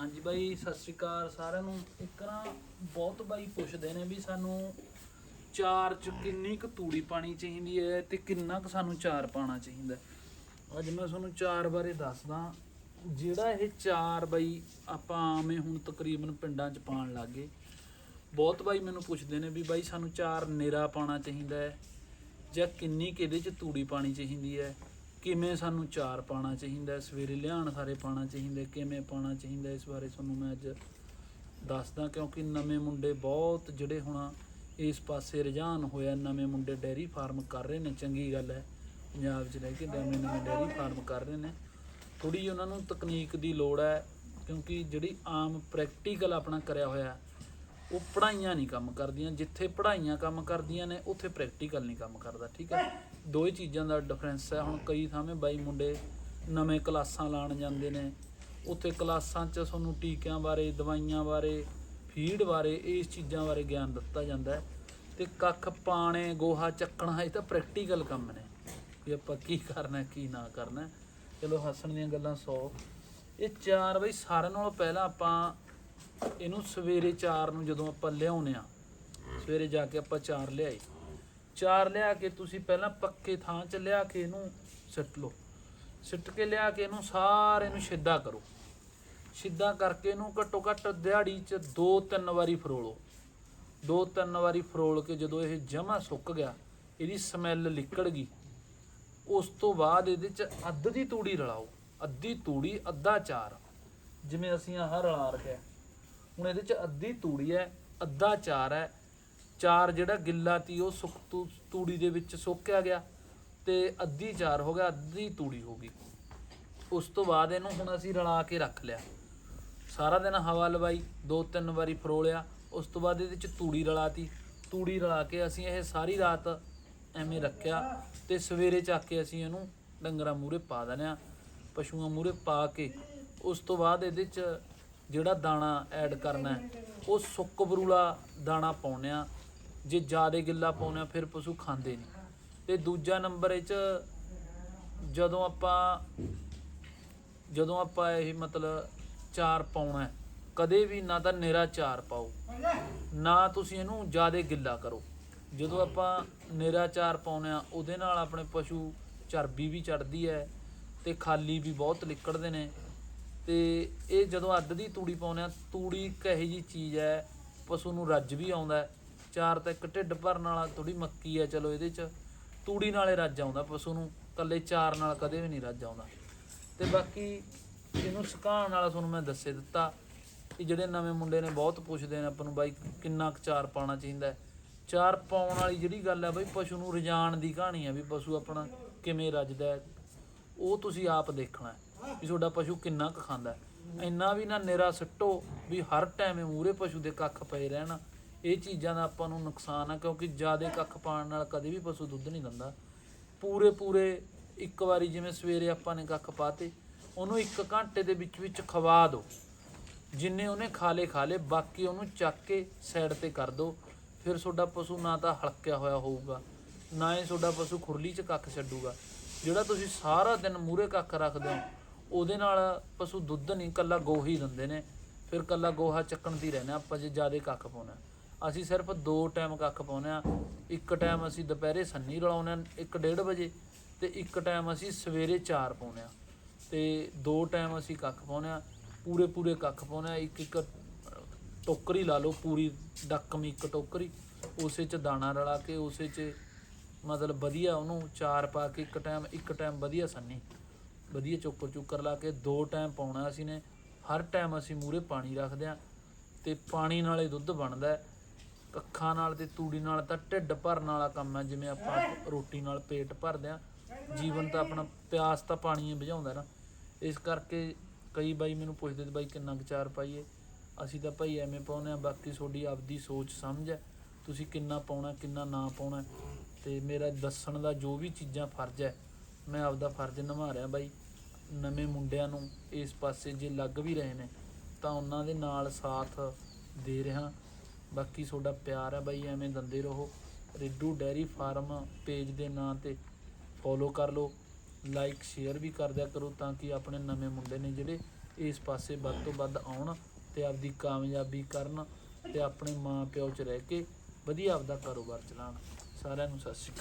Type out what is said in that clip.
ਹਾਂਜੀ ਬਾਈ, ਸਤਿ ਸ਼੍ਰੀ ਅਕਾਲ ਸਾਰਿਆਂ ਨੂੰ। ਇੱਕ ਨਾ ਬਹੁਤ ਬਾਈ ਪੁੱਛਦੇ ਨੇ ਵੀ ਸਾਨੂੰ ਚਾਰ ਚ ਕਿੰਨੀ ਕੁ ਤੂੜੀ ਪਾਣੀ ਚਾਹੀਦੀ ਹੈ ਤੇ ਕਿੰਨਾ ਕੁ ਸਾਨੂੰ ਚਾਰ ਪਾਣਾ ਚਾਹੀਦਾ ਅੱਜ ਮੈਂ ਤੁਹਾਨੂੰ ਚਾਰ ਬਾਰੇ ਦੱਸਦਾ। ਜਿਹੜਾ ਇਹ ਚਾਰ ਬਾਈ ਆਪਾਂ ਆਵੇਂ ਹੁਣ ਤਕਰੀਬਨ ਪਿੰਡਾਂ ਚ ਪਾਣ ਲੱਗੇ। ਬਹੁਤ ਬਾਈ ਮੈਨੂੰ ਪੁੱਛਦੇ ਨੇ ਵੀ ਬਾਈ ਸਾਨੂੰ ਚਾਰ ਨੇਰਾ ਪਾਣਾ ਚਾਹੀਦਾ ਹੈ ਜਾਂ ਕਿੰਨੀ ਕੁ ਇਹਦੇ ਚ ਤੂੜੀ ਪਾਣੀ ਚਾਹੀਦੀ ਹੈ? ਕਿਵੇਂ ਸਾਨੂੰ ਚਾਰ ਪਾਣਾ ਚਾਹੀਦਾ, ਸਵੇਰੇ ਲਿਆਣ ਸਾਰੇ ਪਾਣਾ ਚਾਹੀਦਾ, ਕਿਵੇਂ ਪਾਣਾ ਚਾਹੀਦਾ, ਇਸ ਬਾਰੇ ਤੁਹਾਨੂੰ ਮੈਂ ਅੱਜ ਦੱਸਦਾ, ਕਿਉਂਕਿ ਨਵੇਂ ਮੁੰਡੇ ਬਹੁਤ ਜਿਹੜੇ ਹੁਣ ਇਸ ਪਾਸੇ ਰੁਝਾਨ ਹੋਇਆ, ਨਵੇਂ ਮੁੰਡੇ ਡੈਰੀ ਫਾਰਮ ਕਰ ਰਹੇ ਨੇ, ਚੰਗੀ ਗੱਲ ਹੈ, ਪੰਜਾਬ 'ਚ ਰਹਿ ਕੇ ਨਵੇਂ ਨਵੇਂ ਡੈਰੀ ਫਾਰਮ ਕਰ ਰਹੇ ਨੇ। ਥੋੜੀ ਜਿਹੀ ਉਹਨਾਂ ਨੂੰ ਤਕਨੀਕ ਦੀ ਲੋੜ ਹੈ, ਕਿਉਂਕਿ ਜਿਹੜੀ ਆਮ ਪ੍ਰੈਕਟੀਕਲ ਆਪਣਾ ਕਰਿਆ ਹੋਇਆ ਉਹ ਪੜ੍ਹਾਈਆਂ ਨਹੀਂ ਕੰਮ ਕਰਦੀਆਂ, ਜਿੱਥੇ ਪੜ੍ਹਾਈਆਂ ਕੰਮ ਕਰਦੀਆਂ ਨੇ, ਉੱਥੇ ਪ੍ਰੈਕਟੀਕਲ ਨਹੀਂ ਕੰਮ ਕਰਦਾ, ਠੀਕ ਹੈ? ਦੋ ਹੀ ਚੀਜ਼ਾਂ ਦਾ ਡਿਫਰੈਂਸ ਹੈ। ਹੁਣ ਕਈ ਥਾਵੇਂ ਬਾਈ ਮੁੰਡੇ ਨਵੇਂ ਕਲਾਸਾਂ ਲਾਣ ਜਾਂਦੇ ਨੇ, ਉੱਥੇ ਕਲਾਸਾਂ 'ਚ ਤੁਹਾਨੂੰ ਟੀਕਿਆਂ ਬਾਰੇ, ਦਵਾਈਆਂ ਬਾਰੇ, ਫੀਡ ਬਾਰੇ, ਇਸ ਚੀਜ਼ਾਂ ਬਾਰੇ ਗਿਆਨ ਦਿੱਤਾ ਜਾਂਦਾ ਹੈ। ਤੇ ਕੱਖ ਪਾਣੇ, ਗੋਹਾ ਚੱਕਣਾ, ਇਹ ਤਾਂ ਪ੍ਰੈਕਟੀਕਲ ਕੰਮ ਨੇ। ਵੀ ਆਪਾਂ ਕੀ ਕਰਨਾ, ਕੀ ਨਾ ਕਰਨਾ। ਚਲੋ ਹੱਸਣ ਦੀਆਂ ਗੱਲਾਂ 100 ਇਹ ਚਾਰ ਬਈ ਸਾਰਿਆਂ ਨਾਲੋਂ ਪਹਿਲਾਂ ਆਪਾਂ ਇਹਨੂੰ ਸਵੇਰੇ ਚਾਰ ਨੂੰ ਜਦੋਂ ਆਪਾਂ ਲਿਆਉਨੇ ਆ ਸਵੇਰੇ ਜਾ ਕੇ ਆਪਾਂ ਚਾਰ ਲਿਆਏ। ਚਾਰ ਲਿਆ ਕੇ ਤੁਸੀਂ ਪਹਿਲਾਂ ਪੱਕੇ ਥਾਂ 'ਚ ਲਿਆ ਕੇ ਇਹਨੂੰ ਸਿੱਟ ਲਓ। ਸਿੱਟ ਕੇ ਲਿਆ ਕੇ ਇਹਨੂੰ ਸਾਰੇ ਨੂੰ ਸਿੱਧਾ ਕਰੋ। ਸਿੱਧਾ ਕਰਕੇ ਇਹਨੂੰ ਘੱਟੋ ਘੱਟ ਦਿਹਾੜੀ 'ਚ ਦੋ ਤਿੰਨ ਵਾਰੀ ਫਰੋਲੋ। ਦੋ ਤਿੰਨ ਵਾਰੀ ਫਰੋਲ ਕੇ ਜਦੋਂ ਇਹ ਜਮਾ ਸੁੱਕ ਗਿਆ, ਇਹਦੀ ਸਮੈਲ ਲਿਕੜ ਗਈ। ਉਸ ਤੋਂ ਬਾਅਦ ਇਹਦੇ 'ਚ ਅੱਧ ਦੀ ਤੂੜੀ ਰਲਾਓ। ਅੱਧੀ ਤੂੜੀ, ਅੱਧਾ ਚਾਰ। ਜਿਵੇਂ ਅਸੀਂ ਆਹ ਰਲਾ ਰੱਖਿਆ। ਹੁਣ ਇਹਦੇ 'ਚ ਅੱਧੀ ਤੂੜੀ ਹੈ, ਅੱਧਾ ਚਾਰ ਹੈ। ਚਾਰ ਜਿਹੜਾ ਗਿੱਲਾ ਤੀ, ਉਹ ਸੁੱਕ ਤੂ- ਤੂੜੀ ਦੇ ਵਿੱਚ ਸੋਕਿਆ ਗਿਆ ਤੇ ਅੱਧੀ ਚਾਰ ਹੋ ਗਿਆ, ਅੱਧੀ ਤੂੜੀ ਹੋ ਗਈ। ਉਸ ਤੋਂ ਬਾਅਦ ਇਹਨੂੰ ਹੁਣ ਅਸੀਂ ਰਲਾ ਕੇ ਰੱਖ ਲਿਆ। ਸਾਰਾ ਦਿਨ ਹਵਾ ਲਵਾਈ, ਦੋ ਤਿੰਨ ਵਾਰੀ ਫਰੋਲਿਆ ਉਸ ਤੋਂ ਬਾਅਦ ਇਹਦੇ ਚ ਤੂੜੀ ਰਲਾਤੀ ਤੂੜੀ ਰਲਾ ਕੇ ਅਸੀਂ ਇਹ ਸਾਰੀ ਰਾਤ ਐਵੇਂ ਰੱਖਿਆ ਤੇ ਸਵੇਰੇ ਚੱਕ ਕੇ ਅਸੀਂ ਇਹਨੂੰ ਡੰਗਰਾਂ ਮੂਰੇ ਪਾ ਦਿੰਦੇ ਪਸ਼ੂਆਂ ਮੂਰੇ ਪਾ ਕੇ। ਉਸ ਤੋਂ ਬਾਅਦ ਇਹਦੇ ਚ ਜਿਹੜਾ ਦਾਣਾ ਐਡ ਕਰਨਾ ਉਹ ਸੁੱਕ ਬਰੂਲਾ ਦਾਣਾ ਪਾਉਂਦੇ ਆ ਜੇ ਜ਼ਿਆਦਾ ਗਿੱਲਾ ਪਾਉਂਦੇ ਆ ਫਿਰ ਪਸ਼ੂ ਖਾਂਦੇ ਨਹੀਂ। ਤੇ ਦੂਜਾ ਨੰਬਰ ਇਹ ਚ ਜਦੋਂ ਆਪਾਂ ਜਦੋਂ ਆਪਾਂ ਇਹ ਮਤਲਬ ਚਾਰ ਪਾਉਣਾ ਕਦੇ ਵੀ ਨਾ ਤਾਂ ਨਿਰਾ ਚਾਰ ਪਾਓ, ਨਾ ਤੁਸੀਂ ਇਹਨੂੰ ਜ਼ਿਆਦਾ ਗਿੱਲਾ ਕਰੋ। ਜਦੋਂ ਆਪਾਂ ਨਿਰਾ ਚਾਰ ਪਾਉਨੇ ਆ ਉਹਦੇ ਨਾਲ ਆਪਣੇ ਪਸ਼ੂ ਚਰਬੀ ਵੀ ਚੜਦੀ ਹੈ ਤੇ ਖਾਲੀ ਵੀ ਬਹੁਤ ਲਿਕੜਦੇ ਨੇ। ਤੇ ਇਹ ਜਦੋਂ ਅੱਧ ਦੀ ਤੂੜੀ ਪਾਉਂਦੇ ਆ ਤੂੜੀ ਇੱਕ ਇਹੋ ਜੀ ਚੀਜ਼ ਹੈ, ਪਸ਼ੂ ਨੂੰ ਰੱਜ ਵੀ ਆਉਂਦਾ ਚਾਰ ਤਾਂ ਇੱਕ ਢਿੱਡ ਭਰਨ ਵਾਲਾ ਥੋੜੀ ਮੱਕੀ ਹੈ, ਚਲੋ ਇਹਦੇ ਚ। ਤੂੜੀ ਨਾਲੇ ਰੱਜ ਆਉਂਦਾ ਪਸ਼ੂ ਨੂੰ ਕੱਲੇ ਚਾਰ ਨਾਲ ਕਦੇ ਵੀ ਨਹੀਂ ਰੱਜ ਆਉਂਦਾ। ਤੇ ਬਾਕੀ ਇਹਨੂੰ ਸੁਕਾਉਣ ਵਾਲਾ ਤੁਹਾਨੂੰ ਮੈਂ ਦੱਸੇ ਦਿੱਤਾ ਕਿ ਜਿਹੜੇ ਨਵੇਂ ਮੁੰਡੇ ਨੇ ਬਹੁਤ ਪੁੱਛਦੇ ਨੇ ਆਪਾਂ ਨੂੰ, ਬਾਈ ਕਿੰਨਾ ਕੁ ਚਾਰ ਪਾਉਣਾ ਚਾਹੀਦਾ ਚਾਰ ਪਾਉਣ ਵਾਲੀ ਜਿਹੜੀ ਗੱਲ ਹੈ ਬਾਈ, ਪਸ਼ੂ ਨੂੰ ਰਜਾਣ ਦੀ ਕਹਾਣੀ ਹੈ ਵੀ ਪਸ਼ੂ ਆਪਣਾ ਕਿਵੇਂ ਰੱਜਦਾ ਉਹ ਤੁਸੀਂ ਆਪ ਦੇਖਣਾ ਹੈ। ਵੀ ਤੁਹਾਡਾ ਪਸ਼ੂ ਕਿੰਨਾ ਕੁ ਖਾਂਦਾ ਹੈ। ਇੰਨਾ ਵੀ ਨਾ ਨਿਰਾ ਸਿੱਟੋ ਵੀ ਹਰ ਟਾਈਮ ਮੂਰੇ ਪਸ਼ੂ ਦੇ ਕੱਖ ਪਏ ਰਹਿਣ। ਇਹ ਚੀਜ਼ਾਂ ਦਾ ਆਪਾਂ ਨੂੰ ਨੁਕਸਾਨ ਆ, ਕਿਉਂਕਿ ਜ਼ਿਆਦਾ ਕੱਖ ਪਾਉਣ ਨਾਲ ਕਦੇ ਵੀ ਪਸ਼ੂ ਦੁੱਧ ਨਹੀਂ ਦਿੰਦਾ। ਪੂਰੇ ਪੂਰੇ ਇੱਕ ਵਾਰੀ ਜਿਵੇਂ ਸਵੇਰੇ ਆਪਾਂ ਨੇ ਕੱਖ ਪਾਤੇ, ਉਹਨੂੰ 1 ਘੰਟੇ ਦੇ ਵਿੱਚ ਵਿੱਚ ਖਵਾ ਦਿਓ ਜਿੰਨੇ ਉਹਨੇ ਖਾ ਲਏ ਖਾ ਲਏ ਬਾਕੀ ਉਹਨੂੰ ਚੱਕ ਕੇ ਸਾਈਡ ਤੇ ਕਰ ਦਿਓ ਫਿਰ ਤੁਹਾਡਾ ਪਸ਼ੂ ਨਾ ਤਾਂ ਹਲਕਿਆ ਹੋਇਆ ਹੋਊਗਾ, ਨਾ ਹੀ ਤੁਹਾਡਾ ਪਸ਼ੂ ਖੁਰਲੀ 'ਚ ਕੱਖ ਛੱਡੂਗਾ। ਜਿਹੜਾ ਤੁਸੀਂ ਸਾਰਾ ਦਿਨ ਮੂਰੇ ਕੱਖ ਰੱਖਦੇ ਹੋ ਉਹਦੇ ਨਾਲ ਪਸ਼ੂ ਦੁੱਧ ਨਹੀਂ, ਕੱਲਾ ਗੋਹੀ ਦਿੰਦੇ ਨੇ। ਫਿਰ ਕੱਲਾ ਗੋਹਾ ਚੱਕਣ ਦੀ ਰਹਿਣਾ ਆਪਾਂ, ਜੇ ਜ਼ਿਆਦਾ ਕੱਖ ਪਾਉਣਾ ਅਸੀਂ ਸਿਰਫ ਦੋ ਟਾਈਮ ਕੱਖ ਪਾਉਨੇ ਆ ਇੱਕ ਟਾਈਮ ਅਸੀਂ ਦੁਪਹਿਰੇ ਸੰਨੀ ਰਲਾਉਂਦੇ ਆ 1:30 ਵਜੇ ਤੇ ਇੱਕ ਟਾਈਮ ਅਸੀਂ ਸਵੇਰੇ 4 ਪਾਉਨੇ ਆ ਤੇ ਦੋ ਟਾਈਮ ਅਸੀਂ ਕੱਖ ਪਾਉਨੇ ਆ ਪੂਰੇ ਪੂਰੇ ਕੱਖ ਪਾਉਨੇ ਆ ਇੱਕ ਇੱਕ ਟੋਕਰੀ ਲਾ ਲਓ, ਪੂਰੀ ਡੱਕਮੀ ਇੱਕ ਟੋਕਰੀ, ਉਸੇ ਚ ਦਾਣਾ ਰਲਾ ਕੇ, ਉਸੇ ਚ ਮਤਲਬ ਵਧੀਆ ਉਹਨੂੰ ਚਾਰ ਪਾ ਕੇ ਇੱਕ ਟਾਈਮ ਇੱਕ ਟਾਈਮ ਵਧੀਆ ਸੰਨੀ। ਵਧੀਆ ਚੋਕਰ ਚੁੱਕਰ ਲਾ ਕੇ ਦੋ ਟਾਈਮ ਪਾਉਣਾ ਅਸੀਂ ਨੇ, ਹਰ ਟਾਈਮ ਅਸੀਂ ਮੂਰੇ ਪਾਣੀ ਰੱਖਦੇ ਆ ਤੇ ਪਾਣੀ ਨਾਲੇ ਦੁੱਧ ਬਣਦਾ ਹੈ। ਕੱਖਾਂ ਨਾਲ ਤੇ ਤੂੜੀ ਨਾਲ ਤਾਂ ਢਿੱਡ ਭਰਨ ਵਾਲਾ ਕੰਮ ਹੈ, ਜਿਵੇਂ ਆਪਾਂ ਰੋਟੀ ਨਾਲ ਪੇਟ ਭਰਦੇ ਆ ਜੀਵਨ ਤਾਂ ਆਪਣਾ ਪਿਆਸ ਤਾਂ ਪਾਣੀ ਹੀ ਬੁਝਾਉਂਦਾ ਨਾ। ਇਸ ਕਰਕੇ ਕਈ ਬਾਈ ਮੈਨੂੰ ਪੁੱਛਦੇ ਤੇ ਬਾਈ ਕਿੰਨਾ ਕੁ ਚਾਰ ਪਾਈਏ? ਅਸੀਂ ਤਾਂ ਭਾਈ ਐਵੇਂ ਪਾਉਨੇ ਆ ਬਾਕੀ ਤੁਹਾਡੀ ਆਪਦੀ ਸੋਚ ਸਮਝ ਹੈ। ਤੁਸੀਂ ਕਿੰਨਾ ਪਾਉਣਾ, ਕਿੰਨਾ ਨਾ ਪਾਉਣਾ ਤੇ ਮੇਰਾ ਦੱਸਣ ਦਾ ਜੋ ਵੀ ਚੀਜ਼ਾਂ ਫਰਜ਼ ਹੈ ਮੈਂ ਆਪਦਾ ਫਰਜ਼ ਨਿਭਾ ਰਿਹਾ ਬਾਈ, ਨਵੇਂ ਮੁੰਡਿਆਂ ਨੂੰ ਇਸ ਪਾਸੇ ਜੇ ਲੱਗ ਵੀ ਰਹੇ ਨੇ, ਤਾਂ ਉਹਨਾਂ ਦੇ ਨਾਲ ਸਾਥ ਦੇ ਰਿਹਾ। ਬਾਕੀ ਤੁਹਾਡਾ ਪਿਆਰ ਹੈ ਬਾਈ, ਐਵੇਂ ਦੰਦੇ ਰਹੋ। ਰਿੱਡੂ ਡੈਰੀ ਫਾਰਮ ਪੇਜ ਦੇ ਨਾਂ ਤੇ ਫੋਲੋ ਕਰ ਲਓ, ਲਾਈਕ, ਸ਼ੇਅਰ ਵੀ ਕਰ ਦਿਆ ਕਰੋ ਤਾਂ ਕਿ ਆਪਣੇ ਨਵੇਂ ਮੁੰਡੇ ਨੇ ਜਿਹੜੇ ਇਸ ਪਾਸੇ ਵੱਧ ਤੋਂ ਵੱਧ ਆਉਣ ਤੇ ਆਪਦੀ ਕਾਮਯਾਬੀ ਕਰਨ ਤੇ ਆਪਣੇ ਮਾਂ ਪਿਓ 'ਚ ਰਹਿ ਕੇ ਵਧੀਆ ਆਪਦਾ ਕਾਰੋਬਾਰ ਚਲਾਉਣ। ਸਾਰਿਆਂ ਨੂੰ ਸਤਿ ਸ਼੍ਰੀ ਅਕਾਲ।